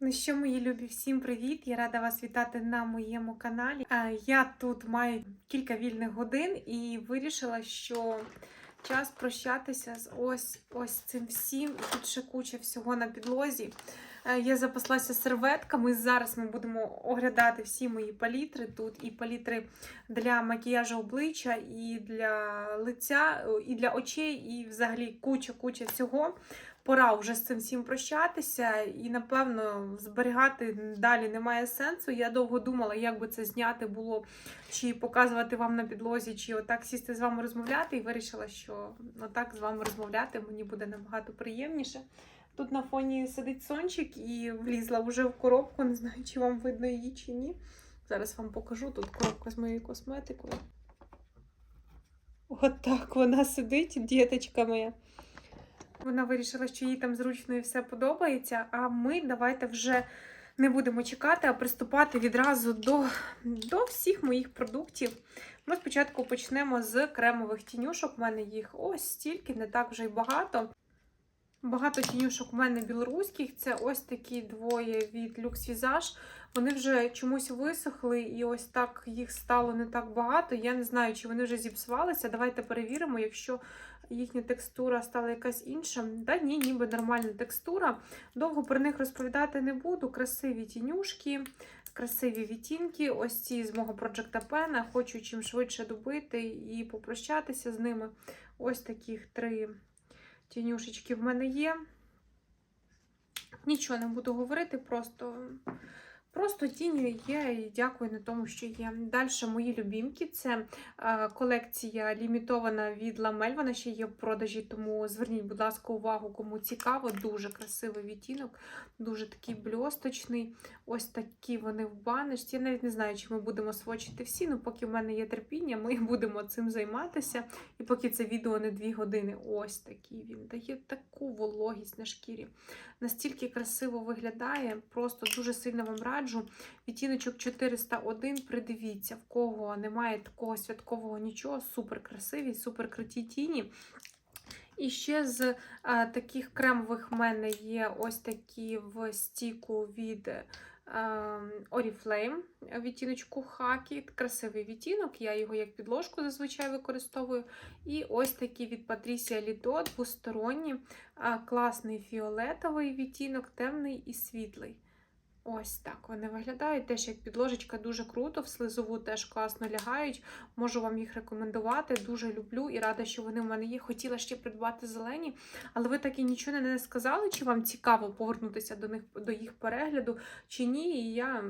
Ну що, мої любі, всім привіт! Я рада вас вітати на моєму каналі. Е, Я тут маю кілька вільних годин і вирішила, що час прощатися з ось ось цим всім. Тут ще куча всього на підлозі. Е, Я запаслася серветками. Зараз ми будемо оглядати всі мої палітри. Тут і палітри для макіяжу обличчя, і для лиця, і для очей, і взагалі куча-куча всього пора вже з цим всім прощатися, і напевно зберігати далі немає сенсу. Я довго думала, як би це зняти було, чи показувати вам на підлозі, чи отак сісти з вами розмовляти. І вирішила, що отак з вами розмовляти мені буде набагато приємніше. Тут на фоні сидить сончик і влізла вже в коробку. Не знаю, чи вам видно її чи ні. Зараз вам покажу тут коробка з моєю косметикою. От так вона сидить, діточка моя. Вона вирішила, що їй там зручно і все подобається. А ми давайте вже не будемо чекати, а приступати відразу до, до всіх моїх продуктів. Ми спочатку почнемо з кремових тінюшок. У мене їх ось стільки, не так вже й багато. Багато тінюшок у мене білоруських. Це ось такі двоє від Lux Visage. Вони вже чомусь висохли, і ось так їх стало не так багато. Я не знаю, чи вони вже зіпсувалися. Давайте перевіримо, якщо їхня текстура стала якась інша. Та ні, ніби нормальна текстура. Довго про них розповідати не буду. Красиві тінюшки, красиві відтінки. Ось ці з мого Project Pen. Хочу чим швидше добити і попрощатися з ними. Ось таких три тінюшечки в мене є. Нічого не буду говорити, просто. Просто тіні є і дякую на тому, що є. Далі мої любімки. Це е, колекція лімітована від Ламель. Вона ще є в продажі, тому зверніть, будь ласка, увагу, кому цікаво. Дуже красивий відтінок, дуже такий бльосточний. Ось такі вони в баночці. Я навіть не знаю, чи ми будемо свочити всі, але поки в мене є терпіння, ми будемо цим займатися. І поки це відео не 2 години, ось такий він дає таку вологість на шкірі. Настільки красиво виглядає, просто дуже сильно вам раджу. Відтіночок 401, придивіться, в кого немає такого святкового нічого, супер красиві, супер круті тіні. І ще з а, таких кремових в мене є ось такі в стіку від а, Oriflame, відтіночку Хакі. Красивий відтінок, я його як підложку зазвичай використовую. І ось такі від Patricia Lido, двосторонні, а, класний фіолетовий відтінок, темний і світлий. Ось так вони виглядають. Теж як підложечка дуже круто, в слизову теж класно лягають. Можу вам їх рекомендувати. Дуже люблю і рада, що вони в мене є. Хотіла ще придбати зелені, але ви так і нічого не сказали, чи вам цікаво повернутися до них до їх перегляду, чи ні. І я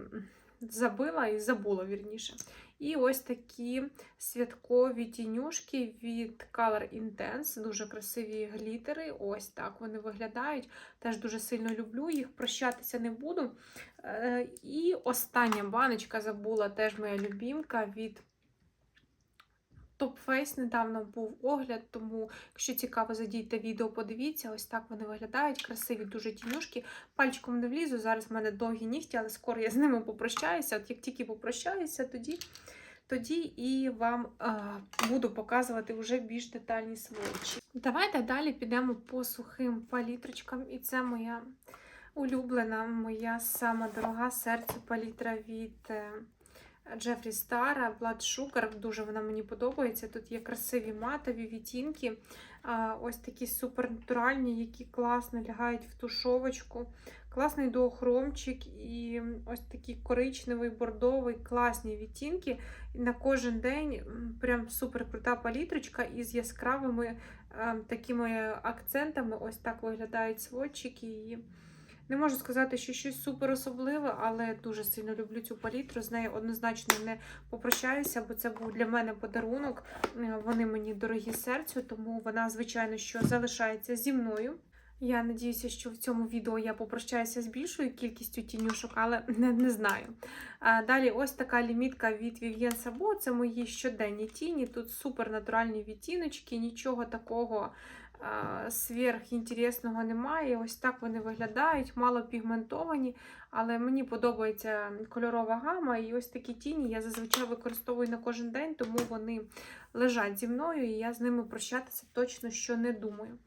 забила і забула вірніше. І ось такі святкові тінюшки від Color Intense, дуже красиві глітери. Ось так вони виглядають. Теж дуже сильно люблю їх, прощатися не буду. Е, І остання баночка забула теж моя любімка від Face. Недавно був огляд, тому, якщо цікаво, зайдіть відео, подивіться. Ось так вони виглядають. Красиві дуже тінюшки. Пальчиком не влізу. Зараз в мене довгі нігті, але скоро я з ними попрощаюся. От як тільки попрощаюся, тоді. Тоді і вам а, буду показувати вже більш детальні сводчі. Давайте далі підемо по сухим палітрочкам. І це моя улюблена, моя сама дорога серцю палітра від Джефрі Стара, Blood Sugar. Дуже вона мені подобається. Тут є красиві матові відтінки, ось такі супернатуральні, які класно лягають в тушовочку. Класний дуохромчик і ось такий коричневий, бордовий, класні відтінки. На кожен день прям супер крута палітрочка із яскравими е, такими акцентами. Ось так виглядають сводчики. Не можу сказати, що щось супер особливе, але дуже сильно люблю цю палітру. З нею однозначно не попрощаюся, бо це був для мене подарунок. Е, Вони мені дорогі серцю, тому вона, звичайно, що залишається зі мною. Я надіюся, що в цьому відео я попрощаюся з більшою кількістю тінюшок, але не, не знаю. А, далі ось така лімітка від Vivienne Sabo. Це мої щоденні тіні. Тут супер натуральні відтіночки, нічого такого сверхінтересного немає. Ось так вони виглядають, мало пігментовані, але мені подобається кольорова гама. І ось такі тіні я зазвичай використовую на кожен день, тому вони лежать зі мною, і я з ними прощатися точно що не думаю.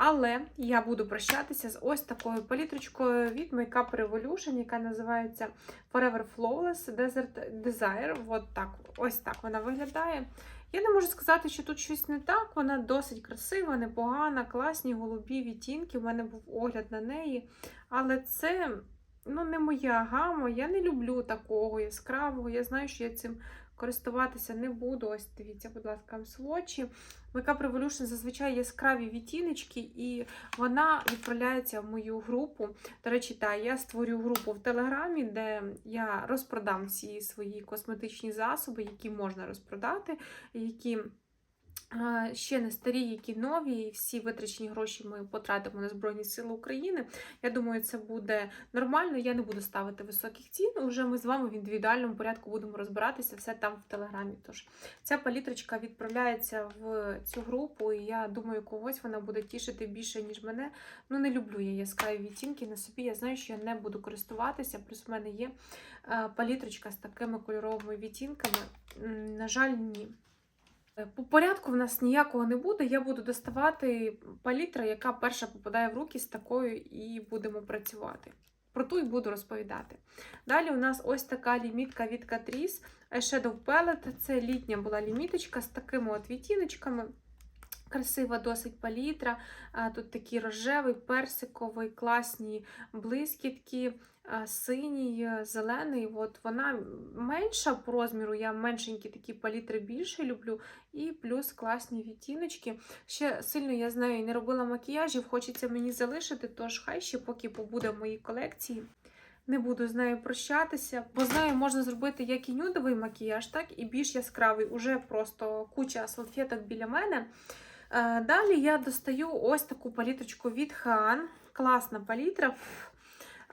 Але я буду прощатися з ось такою палітрочкою від Makeup Revolution, яка називається Forever Flawless Desert Desire. От так, ось так вона виглядає. Я не можу сказати, що тут щось не так. Вона досить красива, непогана, класні голубі відтінки. У мене був огляд на неї. Але це ну, не моя гама. Я не люблю такого яскравого. Я знаю, що я цим користуватися не буду. Ось дивіться, будь ласка, свочі. Makeup Revolution зазвичай яскраві відтіночки, і вона відправляється в мою групу. До речі, та я створю групу в Телеграмі, де я розпродам всі свої косметичні засоби, які можна розпродати, які ще не старі, які нові, і всі витрачені гроші ми потратимо на Збройні Сили України. Я думаю, це буде нормально. Я не буду ставити високих цін. Уже ми з вами в індивідуальному порядку будемо розбиратися все там в Телеграмі. Тож ця палітрочка відправляється в цю групу, і я думаю, когось вона буде тішити більше, ніж мене. Ну, не люблю я яскраві відтінки на собі. Я знаю, що я не буду користуватися. Плюс в мене є е, палітрочка з такими кольоровими відтінками. На жаль, ні. Е, По порядку в нас ніякого не буде. Я буду доставати палітра, яка перша попадає в руки з такою, і будемо працювати. Про ту і буду розповідати. Далі у нас ось така лімітка від Catrice Eyeshadow Palette. Це літня була ліміточка з такими от відтіночками. Красива досить палітра. Тут такий рожевий, персиковий, класні блискітки, синій, е, зелений. От вона менша по розміру, я меншенькі такі палітри більше люблю. І плюс класні відтіночки. Ще сильно я з нею не робила макіяжів, хочеться мені залишити, тож хай ще поки побуде в моїй колекції. Не буду з нею прощатися, бо з нею можна зробити як і нюдовий макіяж, так і більш яскравий. Уже просто куча салфеток біля мене. Е, Далі я достаю ось таку палітрочку від Хан. Класна палітра.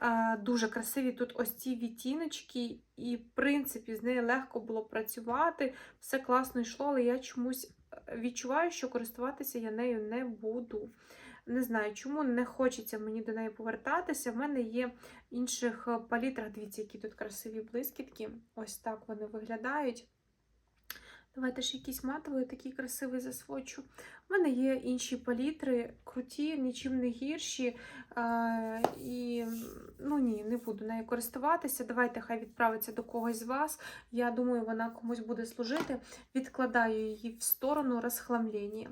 Е, Дуже красиві тут ось ці відтіночки, і, в принципі, з нею легко було працювати. Все класно йшло, але я чомусь е, відчуваю, що користуватися я нею не буду. Не знаю, чому не хочеться мені до неї повертатися. В мене є інших палітрах. Дивіться, які тут красиві блискітки. Ось так вони виглядають. Давайте ж якийсь матовий, такий красивий засвочу. У мене є інші палітри, круті, нічим не гірші. Е, і ну ні, не буду нею користуватися. Давайте хай відправиться до когось з вас. Я думаю, вона комусь буде служити. Відкладаю її в сторону розхламлення.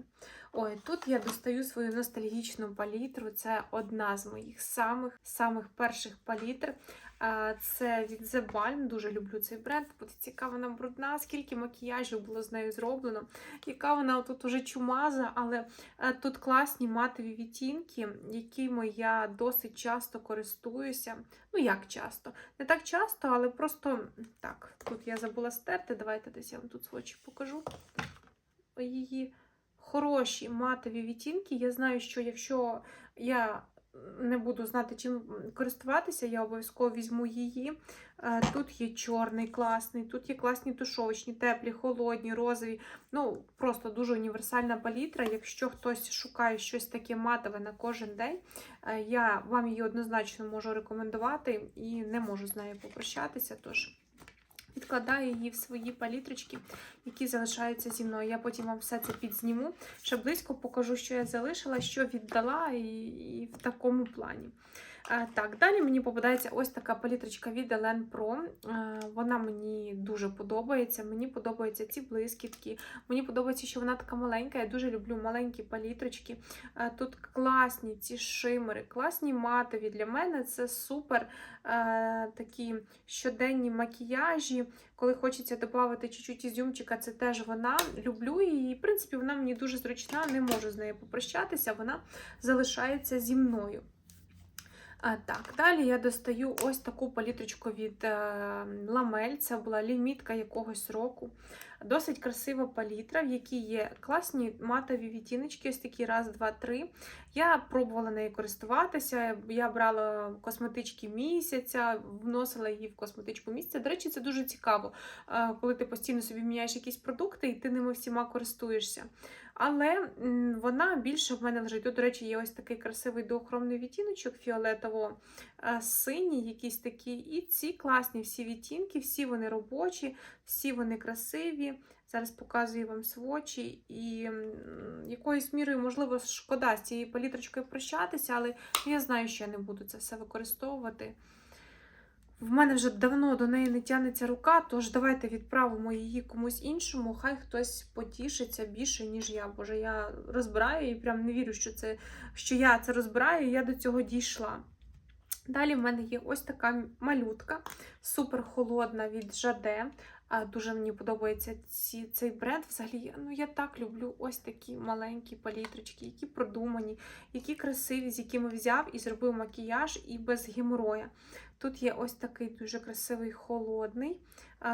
Ой, тут я достаю свою ностальгічну палітру. Це одна з моїх самих самих перших палітр. Це від The Balm. Дуже люблю цей бренд. Цікаво, вона брудна, скільки макіяжів було з нею зроблено. Яка вона тут уже чумаза, але е, тут класні матові відтінки, якими я досить часто користуюся. Ну, як часто? Не так часто, але просто так. Тут я забула стерти. Давайте десь я вам тут свочі покажу. Її хороші матові відтінки. Я знаю, що якщо я не буду знати, чим користуватися, я обов'язково візьму її. Е, Тут є чорний, класний, тут є класні тушовочні, теплі, холодні, розові. Ну, просто дуже універсальна палітра. Якщо хтось шукає щось таке матове на кожен день, е, я вам її однозначно можу рекомендувати і не можу з нею попрощатися. Тож. Відкладаю її в свої палітрочки, які залишаються зі мною. Я потім вам все це підзніму. Ще близько покажу, що я залишила, що віддала, і, і в такому плані. Так, далі мені попадається ось така палітрочка від Elen Pro. Вона мені дуже подобається. Мені подобаються ці блискітки. Мені подобається, що вона така маленька. Я дуже люблю маленькі палітрочки. Тут класні ці шимери, класні матові. Для мене це супер такі щоденні макіяжі. Коли хочеться додати чуть-чуть ізюмчика, це теж вона. Люблю її. В принципі, вона мені дуже зручна, не можу з нею попрощатися, вона залишається зі мною. Так, далі я достаю ось таку палітрочку від е, Ламель. Це була лімітка якогось року. Досить красива палітра, в якій є класні матові відтіночки, ось такі раз, два, три. Я пробувала нею користуватися. Я брала косметички місяця, вносила її в косметичку місяця. До речі, це дуже цікаво, е, коли ти постійно собі міняєш якісь продукти і ти ними всіма користуєшся. Але вона більше в мене лежить. Тут, до речі, є ось такий красивий доохромний відтіночок фіолетово синій, якийсь такий. І ці класні всі відтінки, всі вони робочі, всі вони красиві. Зараз показую вам свочі, і якоюсь мірою, можливо, шкода з цією палітрочкою прощатися, але я знаю, що я не буду це все використовувати. В мене вже давно до неї не тягнеться рука, тож давайте відправимо її комусь іншому. Хай хтось потішиться більше, ніж я. Боже, я розбираю і прям не вірю, що це що я це розбираю, і я до цього дійшла. Далі в мене є ось така малютка, супер холодна від Жаде. Дуже мені подобається ці, цей бренд. Взагалі, ну я так люблю ось такі маленькі палітрочки, які продумані, які красиві, з якими взяв і зробив макіяж і без геморроя. Тут є ось такий дуже красивий холодний,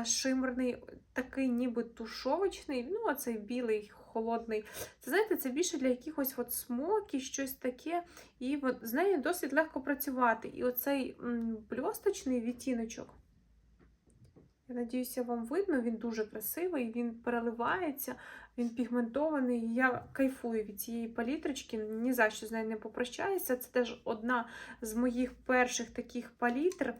шимерний, такий ніби тушовочний, ну, оцей білий, холодний. Це знаєте, це більше для якихось от смокі, щось таке. І от з нею досить легко працювати. І оцей бльосточний відтіночок. Я надіюся, вам видно, він дуже красивий, він переливається, він пігментований. Я кайфую від цієї палітрочки, ні за що з нею не попрощаюся. Це теж одна з моїх перших таких палітр,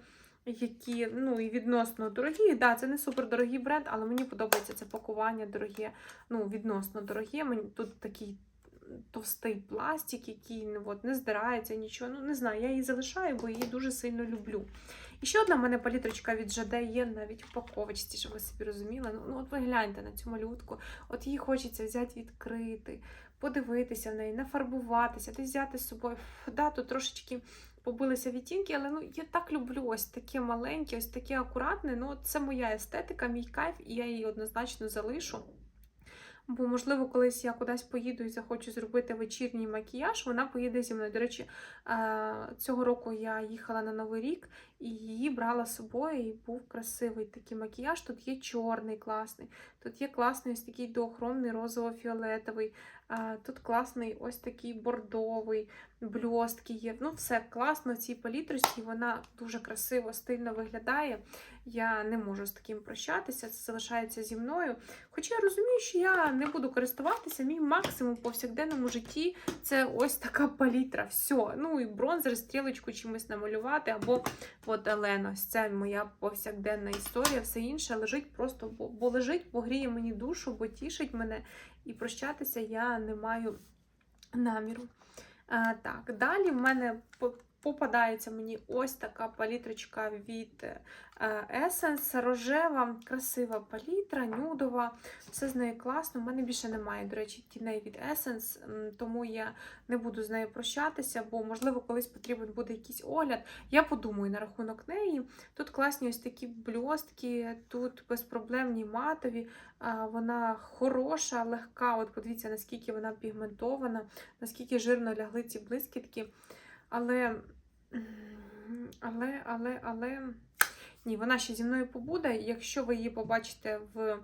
які ну, і відносно дорогі. Да, це не супердорогий бренд, але мені подобається це пакування дороге, ну, відносно дороге. Мені тут такий товстий пластик, який ну, от, не здирається, нічого. Ну, не знаю, я її залишаю, бо її дуже сильно люблю. І ще одна в мене палітрочка від Жаде є навіть в упаковочці, щоб ви собі розуміли. Ну, ну от ви гляньте на цю малютку. От її хочеться взяти відкрити, подивитися в неї, нафарбуватися, десь взяти з собою. Да, тут трошечки побилися відтінки, але ну я так люблю ось таке маленьке, ось таке акуратне. Ну, це моя естетика, мій кайф, і я її однозначно залишу. Бо, можливо, колись я кудись поїду і захочу зробити вечірній макіяж, вона поїде зі мною. До речі, е, цього року я їхала на Новий рік і її брала з собою, і був красивий такий макіяж. Тут є чорний класний, тут є класний ось такий доохромний розово-фіолетовий, тут класний ось такий бордовий, бльостки є. Ну, все класно в цій палітрості, вона дуже красиво, стильно виглядає. Я не можу з таким прощатися, це залишається зі мною. Хоча я розумію, що я не буду користуватися, мій максимум в повсякденному житті це ось така палітра. Все. Ну і бронзер, стрілочку чимось намалювати, або от Елена, це моя повсякденна історія, все інше лежить просто, бо, бо лежить, бо гріє мені душу, бо тішить мене, і прощатися я не маю наміру. Так, далі в мене попадається мені ось така палітрочка від е, Essence. Рожева, красива палітра, нюдова. Все з нею класно. У мене більше немає, до речі, тіней від Essence, тому я не буду з нею прощатися, бо, можливо, колись потрібен буде якийсь огляд. Я подумаю на рахунок неї. Тут класні ось такі бльостки, тут безпроблемні матові. Вона хороша, легка. От подивіться, наскільки вона пігментована, наскільки жирно лягли ці блискітки. Але, але, але, але. Ні, вона ще зі мною побуде. Якщо ви її побачите в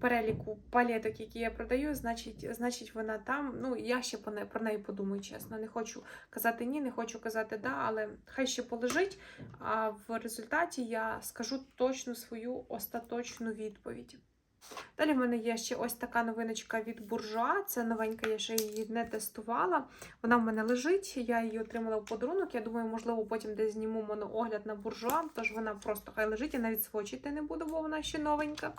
переліку палеток, які я продаю, значить, значить вона там. Ну, я ще про неї подумаю, чесно. Не хочу казати ні, не хочу казати да, але хай ще полежить. А в результаті я скажу точно свою остаточну відповідь. Далі в мене є ще ось така новиночка від буржуа. Це новенька, я ще її не тестувала. Вона в мене лежить, я її отримала в подарунок. Я думаю, можливо, потім десь зніму моноогляд на буржуа, тож вона просто хай лежить, я навіть свочити не буду, бо вона ще новенька.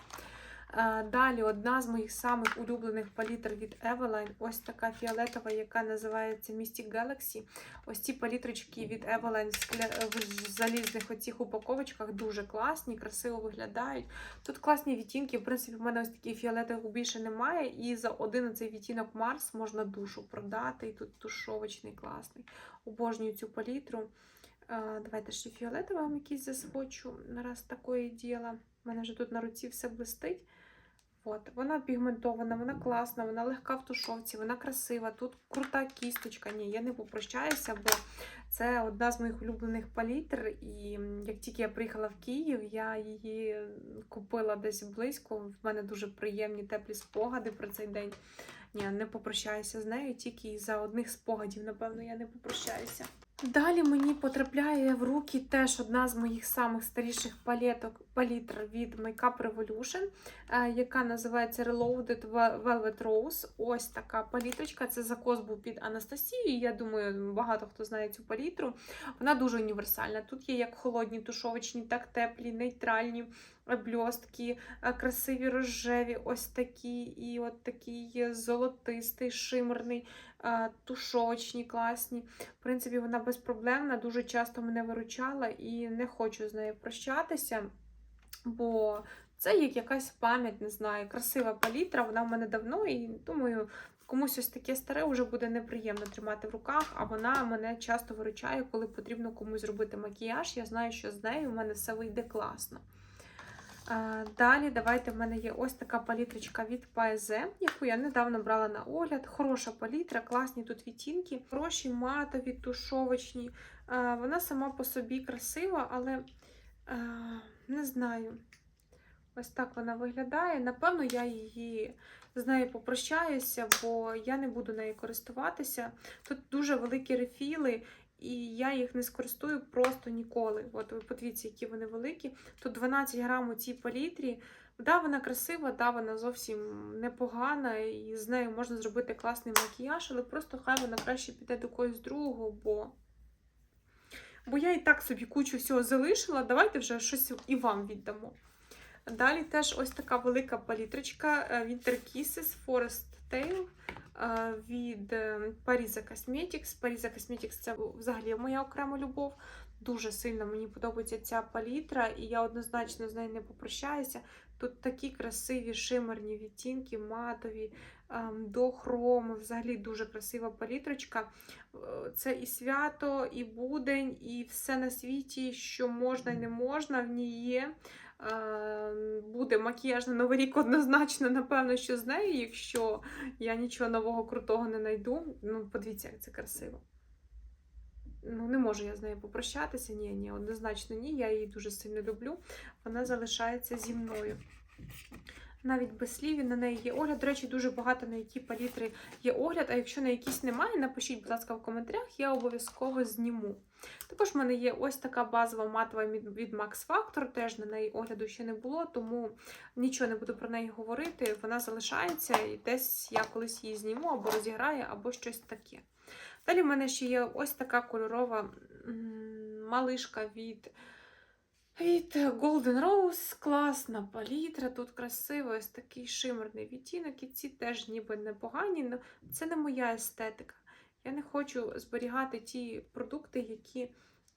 Далі одна з моїх самих улюблених палітр від Eveline. Ось така фіолетова, яка називається Mystic Galaxy. Ось ці палітрочки від Eveline в залізних оцих упаковочках дуже класні, красиво виглядають. Тут класні відтінки. В принципі, в мене ось таких фіолетових більше немає. І за один цей відтінок Марс можна душу продати. І тут тушовочний класний. Обожнюю цю палітру. Давайте ще фіолетовий вам якийсь засвочу, раз такое діло. У мене вже тут на руці все блистить. От, вона пігментована, вона класна, вона легка в тушовці, вона красива. Тут крута кісточка. Ні, я не попрощаюся, бо це одна з моїх улюблених палітр. І як тільки я приїхала в Київ, я її купила десь близько. В мене дуже приємні теплі спогади про цей день. Ні, не попрощаюся з нею, тільки за одних спогадів, напевно, я не попрощаюся. Далі мені потрапляє в руки теж одна з моїх самих старіших палеток, палітр від Makeup Revolution, е, яка називається Reloaded Velvet Rose. Ось така палітрочка. Це закос був під Анастасією. Я думаю, багато хто знає цю палітру. Вона дуже універсальна. Тут є як холодні тушовочні, так теплі, нейтральні бльостки, красиві рожеві, ось такі, і от такий золотистий, шимерний, тушовочні, класні. В принципі, вона безпроблемна, дуже часто мене виручала і не хочу з нею прощатися, бо це як якась пам'ять, не знаю, красива палітра, вона в мене давно, і думаю, комусь ось таке старе вже буде неприємно тримати в руках, а вона мене часто виручає, коли потрібно комусь зробити макіяж. Я знаю, що з нею в мене все вийде класно. Далі, давайте в мене є ось така палітрочка від Paese, яку я недавно брала на огляд. Хороша палітра, класні тут відтінки, хороші матові, тушовочні. Вона сама по собі красива, але не знаю. Ось так вона виглядає. Напевно, я її з нею попрощаюся, бо я не буду нею користуватися. Тут дуже великі рефіли, і я їх не скористую просто ніколи. От ви подивіться, які вони великі. Тут 12 грам у цій палітрі. Да, вона красива, да, вона зовсім непогана, і з нею можна зробити класний макіяж, але просто хай вона краще піде до когось другого, бо. Бо я і так собі кучу всього залишила. Давайте вже щось і вам віддамо. Далі теж ось така велика палітрочка е, Winter Kisses Forest Е, від е, Parisa Cosmetics. Parisa Cosmetics це взагалі моя окрема любов. Дуже сильно мені подобається ця палітра, і я однозначно з нею не попрощаюся. Тут такі красиві шимерні відтінки, матові, ем, до хрому. Взагалі дуже красива палітрочка. Це і свято, і будень, і все на світі, що можна і не можна, в ній є. Буде макіяж на Новий рік однозначно, напевно, що з нею, якщо я нічого нового крутого не знайду. Ну, подивіться, як це красиво. Ну, не можу я з нею попрощатися. Ні, ні, однозначно ні. Я її дуже сильно люблю. Вона залишається зі мною. Навіть без слів на неї є огляд. До речі, дуже багато на які палітри є огляд. А якщо на якісь немає, напишіть, будь ласка, в коментарях, я обов'язково зніму. Також в мене є ось така базова матова від Max Factor, теж на неї огляду ще не було, тому нічого не буду про неї говорити. Вона залишається і десь я колись її зніму або розіграю, або щось таке. Далі в мене ще є ось така кольорова малишка від. Від Golden Rose класна палітра, тут красиво, ось такий шимерний відтінок, і ці теж ніби непогані, але це не моя естетика. Я не хочу зберігати ті продукти, які,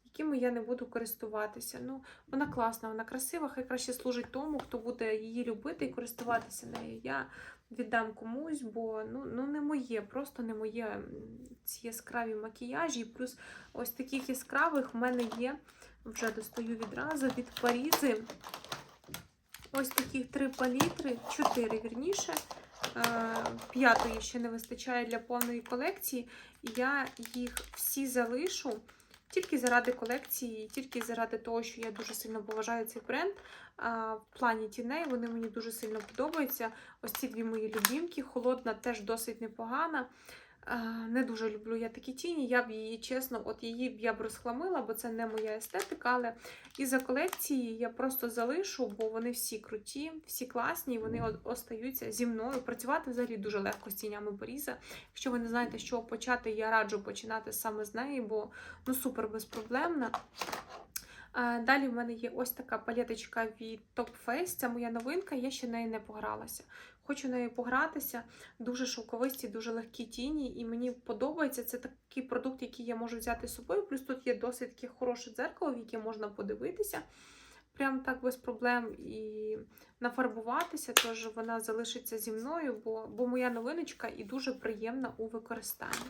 якими я не буду користуватися. Ну, Вона класна, вона красива, хай краще служить тому, хто буде її любити і користуватися нею. Я віддам комусь, бо ну, ну не моє, просто не моє ці яскраві макіяжі. Плюс ось таких яскравих в мене є, вже достаю відразу від Парізи. Ось таких три палітри, чотири вірніше. Е, п'ятої ще не вистачає для повної колекції. Я їх всі залишу тільки заради колекції, тільки заради того, що я дуже сильно поважаю цей бренд. В плані тіней вони мені дуже сильно подобаються. Ось ці дві мої любімки. Холодна теж досить непогана. Не дуже люблю я такі тіні. Я б її, чесно, от її б я б розхламила, бо це не моя естетика. Але із-за колекції я просто залишу, бо вони всі круті, всі класні, вони остаються зі мною. Працювати взагалі дуже легко з тінями Боріза. Якщо ви не знаєте, з чого почати, я раджу починати саме з неї, бо ну супер безпроблемна. Далі в мене є ось така палеточка від Top Face. Це моя новинка, я ще нею не погралася. Хочу нею погратися. Дуже шовковисті, дуже легкі тіні, і мені подобається. Це такий продукт, який я можу взяти з собою. Плюс тут є досить хороше дзеркало, в яке можна подивитися. Прям так без проблем і нафарбуватися, тож вона залишиться зі мною, бо, бо моя новиночка і дуже приємна у використанні.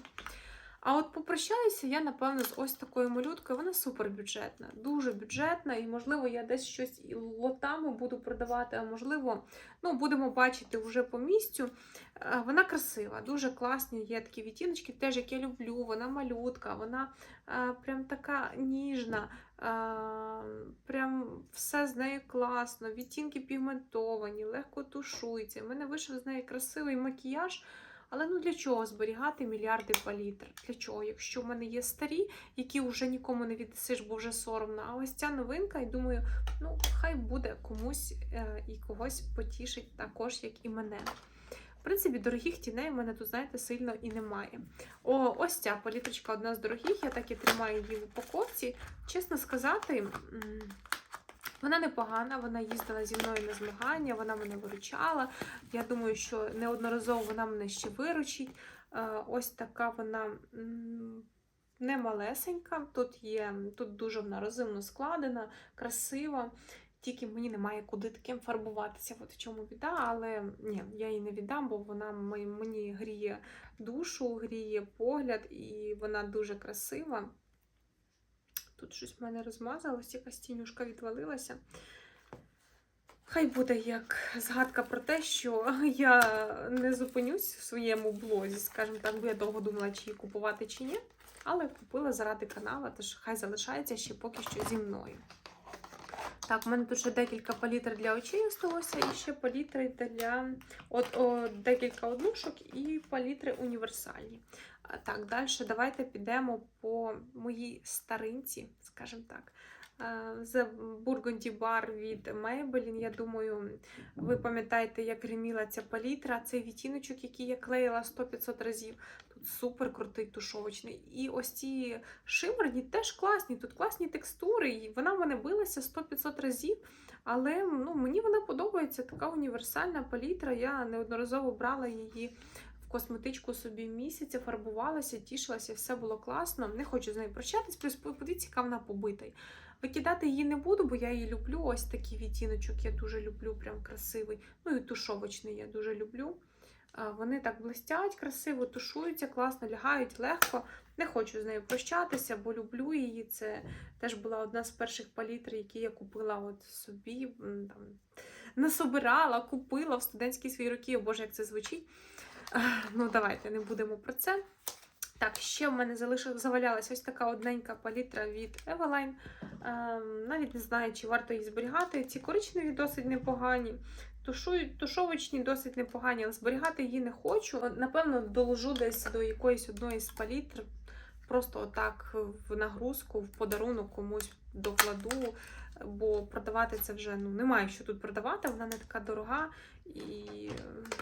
А от попрощаюся я, напевно, з ось такою малюткою. Вона супер бюджетна, дуже бюджетна, і, можливо, я десь щось лотами буду продавати, а можливо, ну, будемо бачити вже по місцю. Е, вона красива, дуже класні. Є такі відтіночки, теж як я люблю. Вона малютка, вона а, е, прям така ніжна, а, е, прям все з нею класно. Відтінки пігментовані, легко тушуються. У мене вийшов з неї красивий макіяж. Але ну для чого зберігати мільярди палітр? Для чого? Якщо в мене є старі, які вже нікому не віддасиш, бо вже соромно. А ось ця новинка, і думаю, ну хай буде комусь е, і когось потішить також, як і мене. В принципі, дорогих тіней в мене тут, знаєте, сильно і немає. О, ось ця палітрочка одна з дорогих, я так і тримаю її в упаковці. Чесно сказати, вона непогана, вона їздила зі мною на змагання, вона мене виручала. Я думаю, що неодноразово вона мене ще виручить. Е, Ось така вона не малесенька. Тут є, тут дуже вона розумно складена, красива. Тільки мені немає куди таким фарбуватися. От в чому біда, але ні, я її не віддам, бо вона мені гріє душу, гріє погляд, і вона дуже красива. Тут щось в мене розмазалось, якась тінюшка відвалилася. Хай буде як згадка про те, що я не зупинюсь в своєму блозі, скажімо так, бо я довго думала, чи її купувати, чи ні. Але купила заради канала, тож хай залишається ще поки що зі мною. Так, в мене тут ще декілька палітр для очей осталося, і ще палітри для от, о, декілька однушок і палітри універсальні. Так, далі давайте підемо по моїй старинці, скажімо так. The Burgundy Bar від Maybelline. Я думаю, ви пам'ятаєте, як гриміла ця палітра, цей відтіночок, який я клеїла 100-500 разів. Супер крутий тушовочний. І ось ці шимерні теж класні. Тут класні текстури. І вона в мене билася 100-500 разів. Але ну, мені вона подобається. Така універсальна палітра. Я неодноразово брала її в косметичку собі місяця, фарбувалася, тішилася, все було класно. Не хочу з нею прощатись, плюс подивіться, яка вона побита. Викидати її не буду, бо я її люблю. Ось такий відтіночок я дуже люблю, прям красивий. Ну і тушовочний я дуже люблю. Вони так блистять, красиво, тушуються, класно, лягають легко. Не хочу з нею прощатися, бо люблю її. Це теж була одна з перших палітр, які я купила от собі. Там, насобирала, купила в студентські свої роки. О Боже, як це звучить. Ну, давайте не будемо про це. Так, ще в мене залишилась, завалялася ось така одненька палітра від Eveline. Ем, навіть не знаю, чи варто її зберігати. Ці коричневі досить непогані. Тушують, тушовочні досить непогані, але зберігати її не хочу. Напевно, доложу десь до якоїсь одної з палітр. Просто отак в нагрузку, в подарунок комусь докладу, бо продавати це вже ну, немає що тут продавати, вона не така дорога. І е,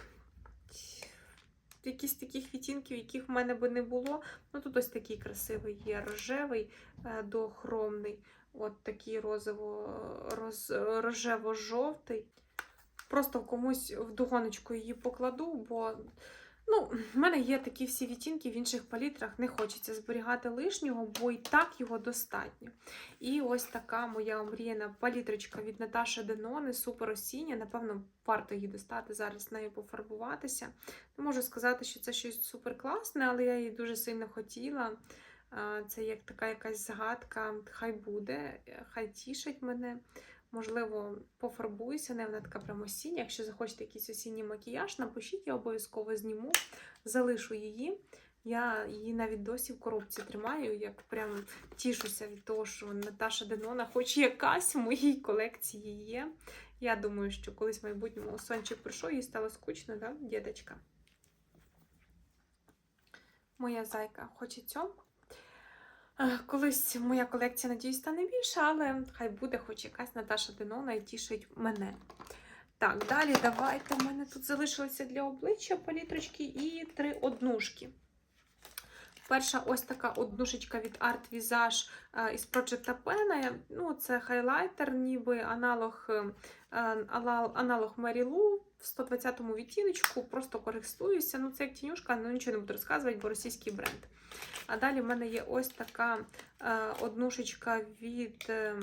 якісь таких відтінків, яких в мене би не було. Ну тут ось такий красивий є рожевий, е, дохромний, от такий розово, роз, рожево-жовтий. Просто комусь в догоночку її покладу, бо ну, в мене є такі всі відтінки в інших палітрах. Не хочеться зберігати лишнього, бо і так його достатньо. І ось така моя омріяна палітрочка від Наташі Денони, супер осіння. Напевно, варто її достати зараз нею пофарбуватися. Не можу сказати, що це щось супер класне, але я її дуже сильно хотіла. Це як така якась згадка, хай буде, хай тішить мене. Можливо, пофарбуюся, не вона така прям осіння. Якщо захочете якийсь осінній макіяж, напишіть, я обов'язково зніму, залишу її. Я її навіть досі в коробці тримаю, як прям тішуся від того, що Наташа Денона, хоч якась в моїй колекції є. Я думаю, що колись в майбутньому сончик прийшов, їй стало скучно, да, діточка? Моя зайка хоче цьому. Е, Колись моя колекція, надіюсь, стане більше, але хай буде хоч якась Наташа Денона і тішить мене. Так, далі давайте. У мене тут залишилися для обличчя палітрочки і три однушки. Перша ось така однушечка від Art Visage е, із Project Pen. Ну, це хайлайтер, ніби аналог, е, аналог Mary Lou в 120-му відтіночку. Просто користуюся. Ну, це як тінюшка, але нічого не буду розказувати, бо російський бренд. А далі в мене є ось така е, однушечка від е,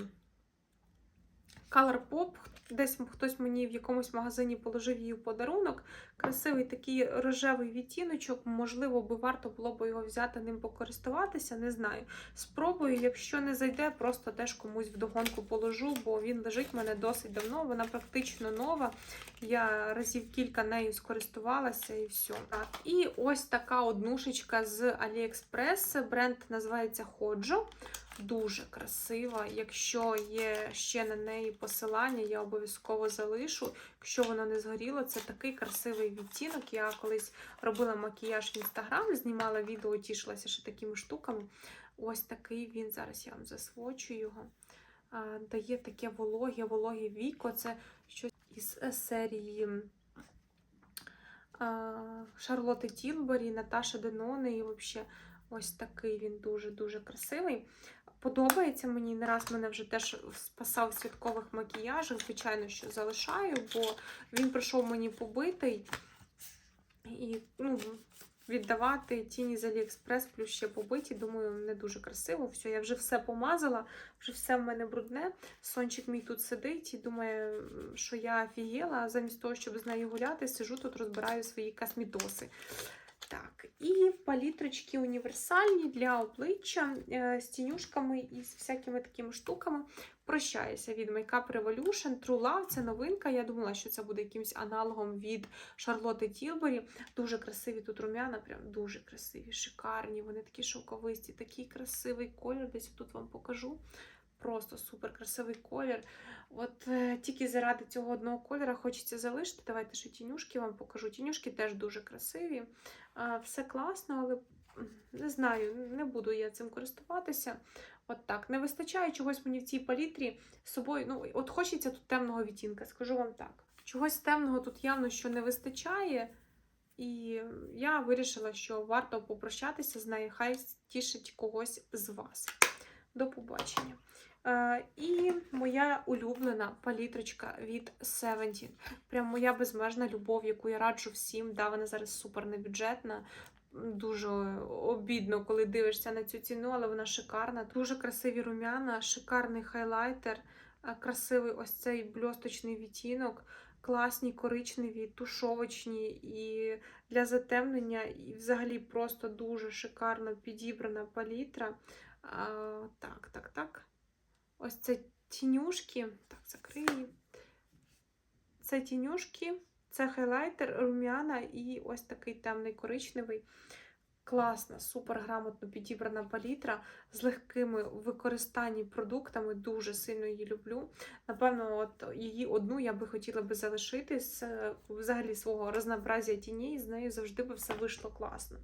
Colourpop. Десь хтось мені в якомусь магазині положив її в подарунок. Красивий такий рожевий відтіночок. Можливо, би варто було б його взяти ним покористуватися, не знаю. Спробую, якщо не зайде, просто теж комусь вдогонку положу, бо він лежить в мене досить давно. Вона практично нова. Я разів кілька нею скористувалася і все. Так. І ось така однушечка з AliExpress. Бренд називається Hojo. Дуже красива. Якщо є ще на неї посилання, я обов'язково залишу. Якщо воно не згоріло, це такий красивий відтінок. Я колись робила макіяж в інстаграм, знімала відео, тішилася ще такими штуками. Ось такий він. Зараз я вам засвочу його. Дає таке вологе, вологе віко. Це щось із е, серії а, Шарлотти Тілбері, Наташа Деноне. І взагалі ось такий він дуже-дуже красивий. Подобається мені. Не раз мене вже теж спасав в святкових макіяжах. Звичайно, що залишаю, бо він прийшов мені побитий. І ну, віддавати тіні з Аліекспрес, плюс ще побиті, думаю, не дуже красиво. Все, я вже все помазала, вже все в мене брудне. Сончик мій тут сидить і думає, що я офігела. Замість того, щоб з нею гуляти, сижу тут, розбираю свої космітоси. Так, і палітрочки універсальні для обличчя е, з тінюшками і з всякими такими штуками. Прощаюся від Makeup Revolution. True Love це новинка. Я думала, що це буде якимось аналогом від Шарлотти Тілбері. Дуже красиві тут рум'яна, прям дуже красиві, шикарні. Вони такі шовковисті, такий красивий колір. Десь тут вам покажу. Просто супер красивий колір. От е, тільки заради цього одного кольора хочеться залишити. Давайте ще тінюшки вам покажу. Тінюшки теж дуже красиві. Все класно, але не знаю, не буду я цим користуватися. От так. Не вистачає чогось мені в цій палітрі з собою. Ну, от хочеться тут темного відтінка, скажу вам так. Чогось темного тут явно що не вистачає. І я вирішила, що варто попрощатися з нею, хай тішить когось з вас. До побачення. І моя улюблена палітрочка від Seventeen. Прям моя безмежна любов, яку я раджу всім. Да, вона зараз супер небюджетна. Дуже обідно, коли дивишся на цю ціну, але вона шикарна. Дуже красиві рум'яна, шикарний хайлайтер, красивий ось цей бльосточний відтінок, класні коричневі, тушовочні і для затемнення, і взагалі просто дуже шикарно підібрана палітра. А, так, так, так. Ось це тінюшки. Так, закрию. Це тінюшки, це хайлайтер, рум'яна і ось такий темний коричневий. Класна, супер грамотно підібрана палітра з легкими використанні продуктами. Дуже сильно її люблю. Напевно, от її одну я би хотіла би залишити з взагалі свого разнообразія тіней, з нею завжди би все вийшло класно.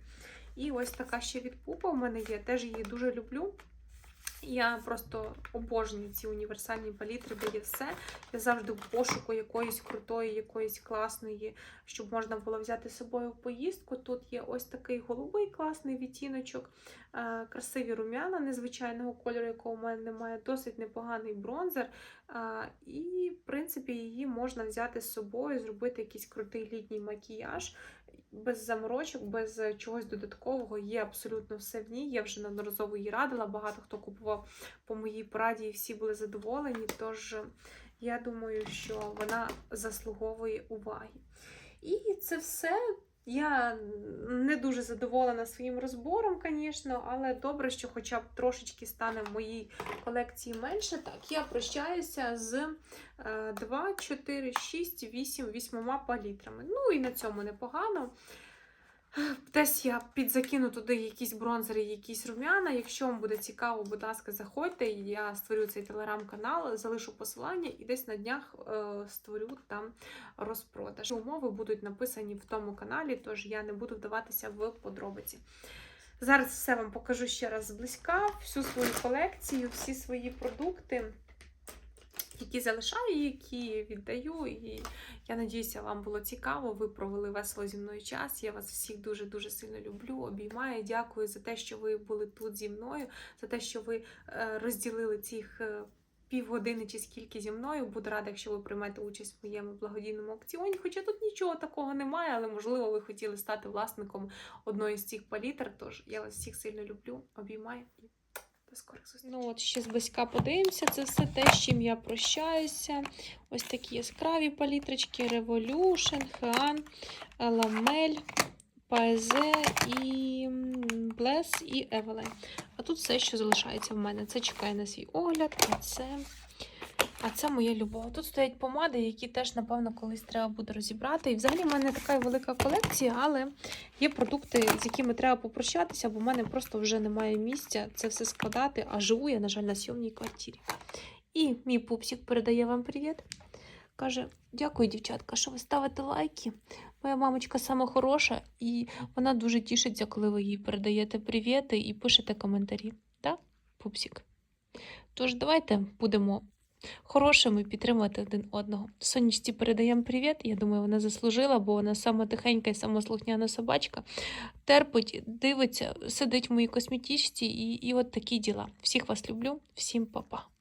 І ось така ще від пупа в мене є, теж її дуже люблю. Я просто обожнюю ці універсальні палітри, де є все. Я завжди в пошуку якоїсь крутої, якоїсь класної, щоб можна було взяти з собою в поїздку. Тут є ось такий голубий класний відтіночок, е, красиві рум'яна незвичайного кольору, якого в мене немає, досить непоганий бронзер. Е, І, в принципі, її можна взяти з собою, зробити якийсь крутий літній макіяж. Без заморочок, без чогось додаткового, є абсолютно все в ній. Я вже неодноразово її радила. Багато хто купував по моїй пораді і всі були задоволені. Тож я думаю, що вона заслуговує уваги. І це все. Я не дуже задоволена своїм розбором, звісно, але добре, що хоча б трошечки стане в моїй колекції менше. Так, я прощаюся з 2, 4, 6, 8, 8 палітрами. Ну і на цьому непогано. Десь я підзакину туди якісь бронзери, якісь рум'яна. Якщо вам буде цікаво, будь ласка, заходьте. Я створю цей телеграм-канал, залишу посилання і десь на днях е, створю там розпродаж. Умови будуть написані в тому каналі, тож я не буду вдаватися в подробиці. Зараз все вам покажу ще раз зблизька, всю свою колекцію, всі свої продукти, які залишаю, які віддаю. І я надіюся, вам було цікаво. Ви провели весело зі мною час. Я вас всіх дуже-дуже сильно люблю, обіймаю. Дякую за те, що ви були тут зі мною, за те, що ви е, розділили цих. е, Півгодини чи скільки зі мною буду рада, якщо ви приймете участь в моєму благодійному аукціоні. Хоча тут нічого такого немає, але можливо ви хотіли стати власником одної з цих палітр. Тож я вас всіх сильно люблю, обіймаю і до скорих зустрічей. Ну от ще зблизька подивимося. Це все те, з чим я прощаюся. Ось такі яскраві палітрочки: Revolution, Хеан, Ламель, ПЗ і Блес і Evelyn. А тут все, що залишається в мене. Це чекає на свій огляд, а це А це моя любов. Тут стоять помади, які теж, напевно, колись треба буде розібрати. І взагалі в мене така велика колекція, але є продукти, з якими треба попрощатися, бо в мене просто вже немає місця це все складати, а живу я, на жаль, на сьомній квартирі. І мій пупсик передає вам привіт. Каже: дякую, дівчатка, що ви ставите лайки. Моя мамочка саме хороша, і вона дуже тішиться, коли ви їй передаєте привіти і пишете коментарі. Так, пупсик? Тож давайте будемо хорошими підтримувати один одного. Сонячці передаємо привіт. Я думаю, вона заслужила, бо вона сама тихенька і самослухняна собачка. Терпить, дивиться, сидить в моїй косметичці і, і от такі діла. Всіх вас люблю, всім па-па.